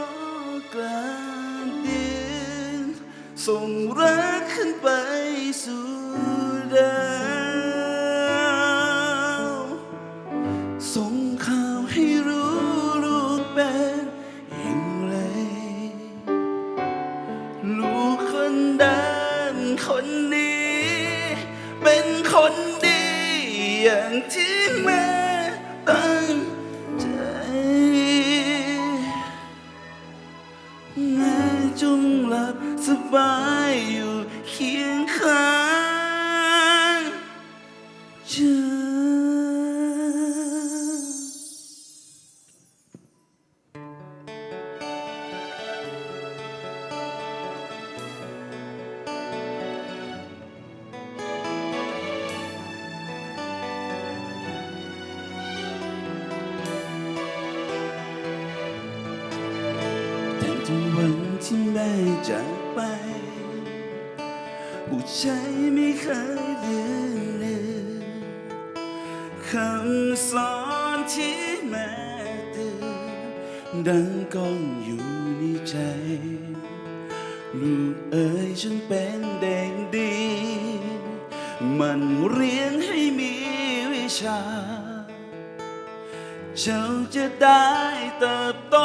อกลางดินส่งรักขึ้นไปสู่ดาวส่งข่าวให้รู้ลูกเป็นอย่างไร ลูกคนดันคนนี้ เป็นคนดีอย่างที่แม่ บายอยู่เคียงข้าง ผู้ชายไม่เคยลืมเลือนคำสอนที่แม่เตือนดังก้องอยู่ในใจ ลูกเอ๋ยฉันเป็นเด็กดี มันเรียนให้มีวิชา เจ้าจะได้เติบโต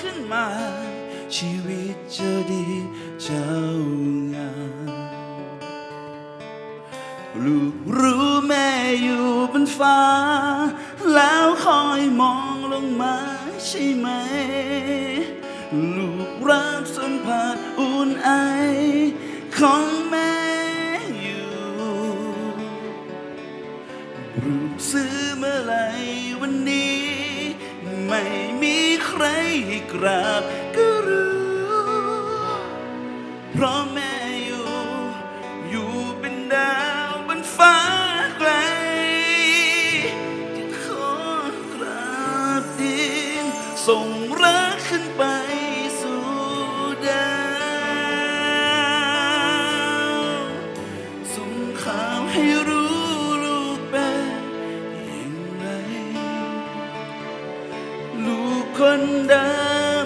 ขึ้นมา ชีวิตจะดีเจ้า ลูกรู้แม่อยู่บนฟ้า แล้วคอยมองลงมาใช่ไหม ลูกรักสัมผัสอุ่นไอ ของแม่อยู่รูปซื้อเมื่อไหรวันนี้ ไม่มีใครให้กราบ คนเดิ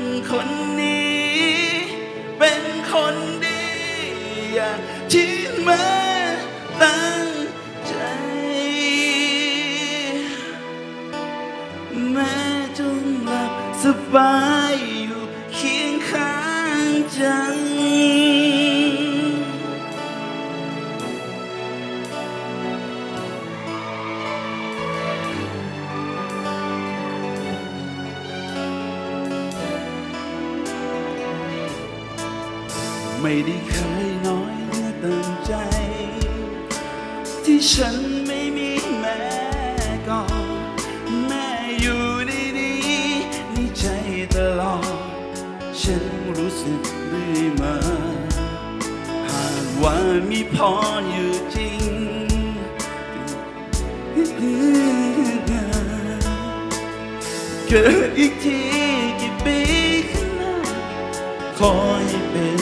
มคนนี้ เป็นคนดีอย่างที่แม่ตั้งใจ แม่จงหลับสบาย ไม่ได้เคยน้อยเนื้อเติมใจ ที่ฉันไม่มีแม่ก่อนแม่อยู่ในนี้ในใจตลอด ฉันรู้สึกเรื่อยมา หากว่ามีพรอยู่จริงเกิดอีกทีกี่ปีข้างหน้าขอให้เป็น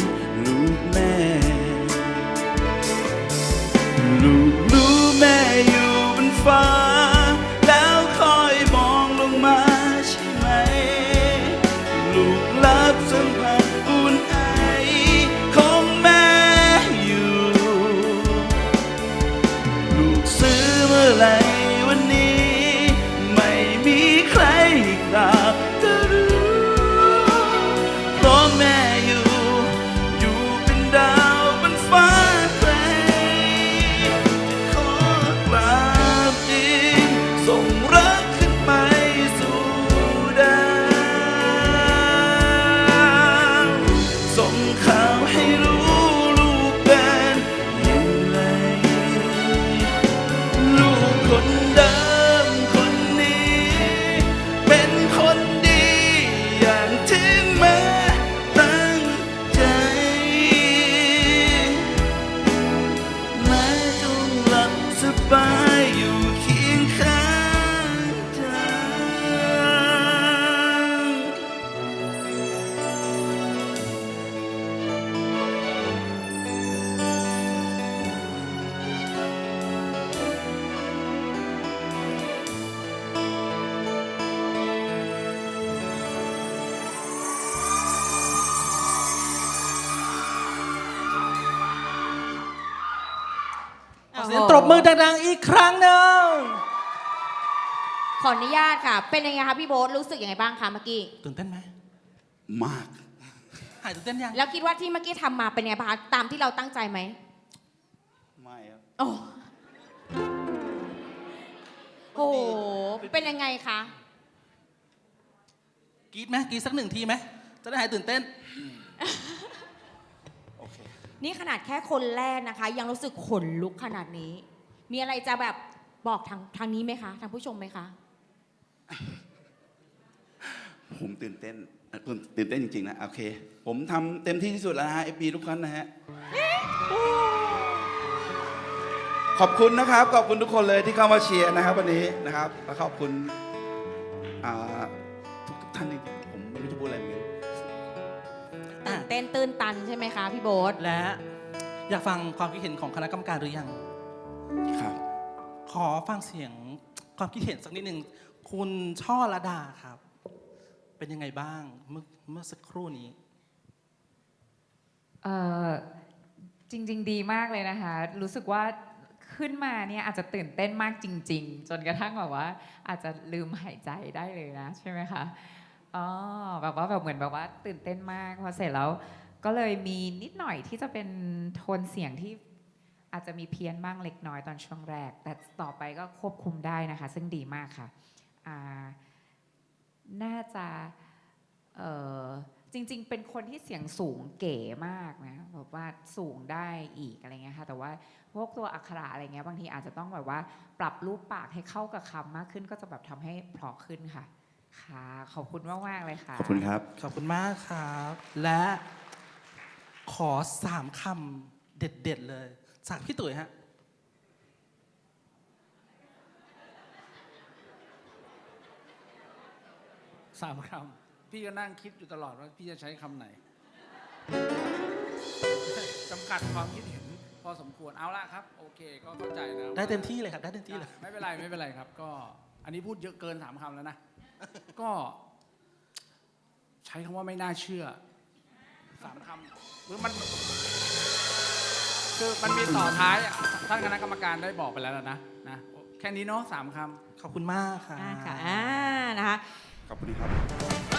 เสียงตบมือดังๆอีกครั้งหนึ่งขออนุญาตค่ะ เป็นยังไงคะพี่โบ๊ทรู้สึกยังไงบ้างคะเมื่อกี้ ตื่นเต้นไหมมาก หายตื่นเต้นยัง แล้วคิดว่าที่เมื่อกี้ทำมาเป็นยังไงบ้างคะตามที่เราตั้งใจไหมไม่ครับโอ้โหเป็นยังไงคะ กรีดไหมกรีดสักหนึ่งทีไหมจะได้หายตื่นเต้นโอเค นี่ขนาดแค่คนแรกนะคะ ยังรู้สึกขนลุกขนาดนี้ มีอะไรจะแบบบอกทางทางนี้ไหมคะทางผู้ชมไหมคะ ผมตื่นเต้นเอ่อผมตื่นเต้นจริงๆนะ โอเค ผมทำเต็มที่ที่สุดแล้วนะฮะเอฟทุกท่านนะฮะ ขอบคุณนะครับ ขอบคุณทุกคนเลยที่เข้ามาเชียร์นะครับ วันนี้นะครับ แล้วขอบคุณอ่าทุกท่านจริงๆ เต้นตื่นตันใช่ไหมคะพี่โบ๊ทและอยากฟังความคิดเห็นของคณะกรรมการหรือยัง ครับ ขอฟังเสียงความคิดเห็นสักนิดหนึ่งคุณช่อระดาครับ เป็นยังไงบ้างเมื่อเมื่อสักครู่นี้ เอ่อจริง ๆ ดีมากเลยนะคะ รู้สึกว่าขึ้นมาเนี่ยอาจจะตื่นเต้นมากจริง ๆ จนกระทั่งแบบว่า อาจจะลืมหายใจได้เลยนะ ใช่ไหมคะ อ๋อแบบว่าแบบเหมือนแบบว่าตื่นเต้นมากพอเสร็จแล้ว ก็เลยมีนิดหน่อยที่จะเป็นโทนเสียงที่อาจจะมีเพี้ยนบ้างเล็กน้อยตอนช่วงแรก แต่ต่อไปก็ควบคุมได้นะคะ ซึ่งดีมากค่ะน่าจะจริง ๆ เป็นคนที่เสียงสูงเก๋มากนะแบบว่าสูงได้อีกอะไรเงี้ยค่ะแต่ว่าพวกตัวอักขระอะไรเงี้ยบางทีอาจจะต้องแบบว่า ปรับรูปปากให้เข้ากับคำมากขึ้นก็จะแบบทำให้เพราะขึ้นค่ะ ค่ะ ขอบคุณมากๆเลยค่ะ ขอบคุณครับ ขอบคุณมากครับ และขอสามคำเด็ด ๆ เลย จากพี่ตุ๋ยฮะ สามคำพี่ก็นั่งคิดอยู่ตลอดว่าพี่จะใช้คำไหน จำกัดความคิดเห็น พอสมควรเอาละครับ โอเคก็เข้าใจนะได้เต็มที่เลยครับ ได้เต็มที่เลย ไม่เป็นไรไม่เป็นไรครับ ก็อันนี้พูดเยอะเกินสามคำแล้วนะ ก็ใช้คำว่าไม่น่าเชื่อสามคำหรือมัน คือมันมีต่อท้ายอะท่านคณะกรรมการได้บอกไปแล้วนะนะแค่นี้เนาะสามคำ ขอบคุณมากครับอ่าค่ะอ่านะคะ ขอบคุณครับ